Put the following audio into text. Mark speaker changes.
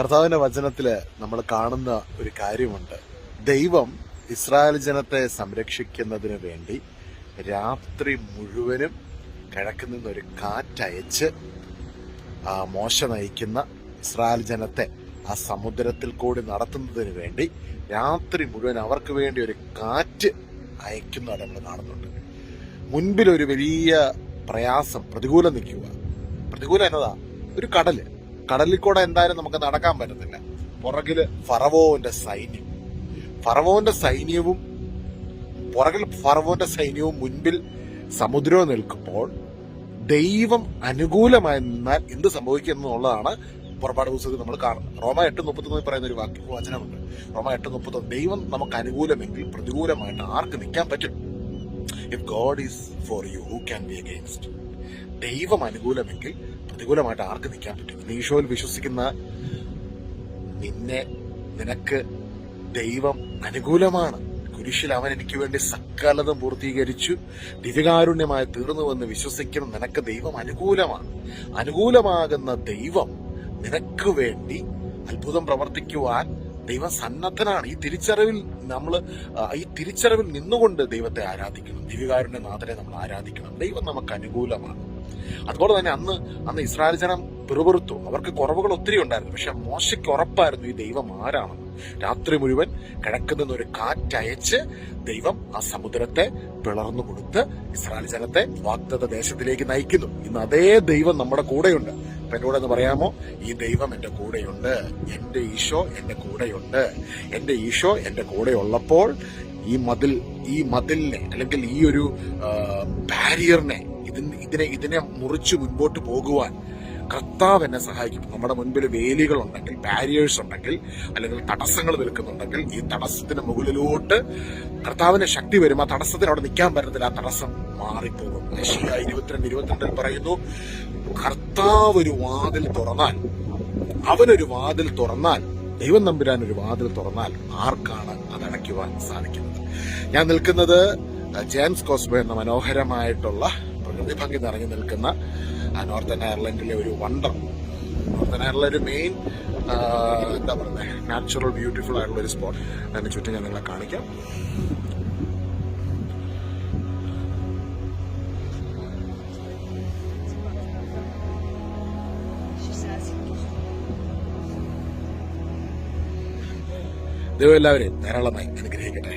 Speaker 1: കർത്താവിന്റെ വചനത്തിൽ നമ്മൾ കാണുന്ന ഒരു കാര്യമുണ്ട്. ദൈവം ഇസ്രായേൽ ജനത്തെ സംരക്ഷിക്കുന്നതിന് വേണ്ടി രാത്രി മുഴുവനും കിഴക്ക് നിന്നൊരു കാറ്റയച്ച് മോശ നയിക്കുന്ന ഇസ്രായേൽ ജനത്തെ ആ സമുദ്രത്തിൽ കൂടി നടത്തുന്നതിന് വേണ്ടി രാത്രി മുഴുവൻ അവർക്ക് വേണ്ടി ഒരു കാറ്റ് അയക്കുന്നതാണ് നമ്മൾ കാണുന്നുണ്ട്. മുൻപിൽ ഒരു വലിയ പ്രയാസം പ്രതികൂലം നിൽക്കുക. പ്രതികൂലം എന്നതാ? ഒരു കടൽ. കടലിൽ കൂടെ എന്തായാലും നമുക്ക് നടക്കാൻ പറ്റത്തില്ല. പുറകിൽ ഫറവോന്റെ സൈന്യം. ഫറവോന്റെ സൈന്യവും പുറകിൽ ഫറവോന്റെ സൈന്യവും മുൻപിൽ സമുദ്രവും നിൽക്കുമ്പോൾ ദൈവം അനുകൂലമായി നിന്നാൽ എന്ത് സംഭവിക്കും എന്നുള്ളതാണ് പുറപ്പാട് പുസ്തകത്തിൽ നമ്മൾ കാണുന്നത്. റോമ എട്ട് മുപ്പത്തൊന്നിൽ പറയുന്ന ഒരു വാക്യ വചനമുണ്ട്. റോമ എട്ട് മുപ്പത്തൊന്ന് ദൈവം നമുക്ക് അനുകൂലമെങ്കിൽ പ്രതികൂലമായിട്ട് ആർക്ക് നിൽക്കാൻ പറ്റും? If God is for you who can be against ദൈവം അനുകൂലമെങ്കിൽ പ്രതികൂലമായിട്ട് ആർക്ക് നിൽക്കാൻ പറ്റും? നീ ഈശോയിൽ വിശ്വസിക്കുന്ന നിന്നെ നിനക്ക് ദൈവം അനുകൂലമാണ്. കുരിശിൽ അവൻ എനിക്ക് വേണ്ടി സകലതും പൂർത്തീകരിച്ചു ദിവ്യകാരുണ്യമായി തീർന്നുവെന്ന് വിശ്വസിക്കുന്ന നിനക്ക് ദൈവം അനുകൂലമാണ്. അനുകൂലമാകുന്ന ദൈവം നിനക്ക് വേണ്ടി അത്ഭുതം പ്രവർത്തിക്കുവാൻ ദൈവം സന്നദ്ധനാണ്. ഈ തിരിച്ചറിവിൽ നമ്മൾ ഈ തിരിച്ചറിവിൽ നിന്നുകൊണ്ട് ദൈവത്തെ ആരാധിക്കണം. ദിവ്യകാരുണ്യ നാഥനെ നമ്മൾ ആരാധിക്കണം. ദൈവം നമുക്ക് അനുകൂലമാണ്. അതുപോലെ തന്നെ അന്ന് അന്ന് ഇസ്രായേൽ ജനം പിറുപിറുത്തു. അവർക്ക് കുറവുകൾ ഒത്തിരി ഉണ്ടായിരുന്നു. പക്ഷെ മോശയ്ക്ക് ഉറപ്പായിരുന്നു ഈ ദൈവം ആരാണെന്ന്. രാത്രി മുഴുവൻ കിഴക്ക് ഒരു കാറ്റയച്ച് ദൈവം ആ സമുദ്രത്തെ പിളർന്നു കൊടുത്ത് ഇസ്രായേൽ ജനത്തെ വാഗ്ദത്ത ദേശത്തിലേക്ക് നയിക്കുന്നു. ഇന്ന് അതേ ദൈവം നമ്മുടെ കൂടെയുണ്ട്. അപ്പൊ എന്നോട് എന്ന് പറയാമോ? ഈ ദൈവം എന്റെ കൂടെയുണ്ട്. എന്റെ ഈശോ എന്റെ കൂടെയുണ്ട്. എന്റെ ഈശോ എന്റെ കൂടെ ഉള്ളപ്പോൾ ഈ മതിൽ ഈ മതിലിനെ അല്ലെങ്കിൽ ഈ ഒരു ബാരിയറിനെ ഇതിന് ഇതിനെ മുറിച്ച് മുൻപോട്ട് പോകുവാൻ കർത്താവ് എന്നെ സഹായിക്കും. നമ്മുടെ മുൻപിൽ വേലികൾ ഉണ്ടെങ്കിൽ ബാരിയേഴ്സ് ഉണ്ടെങ്കിൽ അല്ലെങ്കിൽ തടസ്സങ്ങൾ നിൽക്കുന്നുണ്ടെങ്കിൽ ഈ തടസ്സത്തിന് മുകളിലോട്ട് കർത്താവിന്റെ ശക്തി വരും. ആ തടസ്സത്തിന് അവിടെ നിൽക്കാൻ പറ്റത്തില്ല. ആ തടസ്സം മാറിപ്പോകും. ഇരുപത്തിരണ്ട് ഇരുപത്തിരണ്ടിൽ പറയുന്നു കർത്താവ് ഒരു വാതിൽ തുറന്നാൽ അവനൊരു വാതിൽ തുറന്നാൽ ദൈവം നമ്പുരാൻ ഒരു വാതിൽ തുറന്നാൽ ആർക്കാണ് അത് അടയ്ക്കുവാൻ സാധിക്കുന്നത്? ഞാൻ നിൽക്കുന്നത് ജെയിംസ് കോസ്ബോ എന്ന മനോഹരമായിട്ടുള്ള പ്രകൃതി ഭംഗി നിറഞ്ഞു നിൽക്കുന്ന നോർത്തേൺ അയർലൻഡിലെ ഒരു വണ്ടർ. നോർത്തേൺ അയർലൻഡ് ഒരു മെയിൻ എന്താ പറയുന്നത് നാച്ചുറൽ ബ്യൂട്ടിഫുൾ ആയിട്ടുള്ള ഒരു സ്പോട്ട് അതിന് ചുറ്റും ഞാൻ നിങ്ങളെ കാണിക്കാം. ദൈവം എല്ലാവരെയും ധാരാളമായി അനുഗ്രഹിക്കട്ടെ.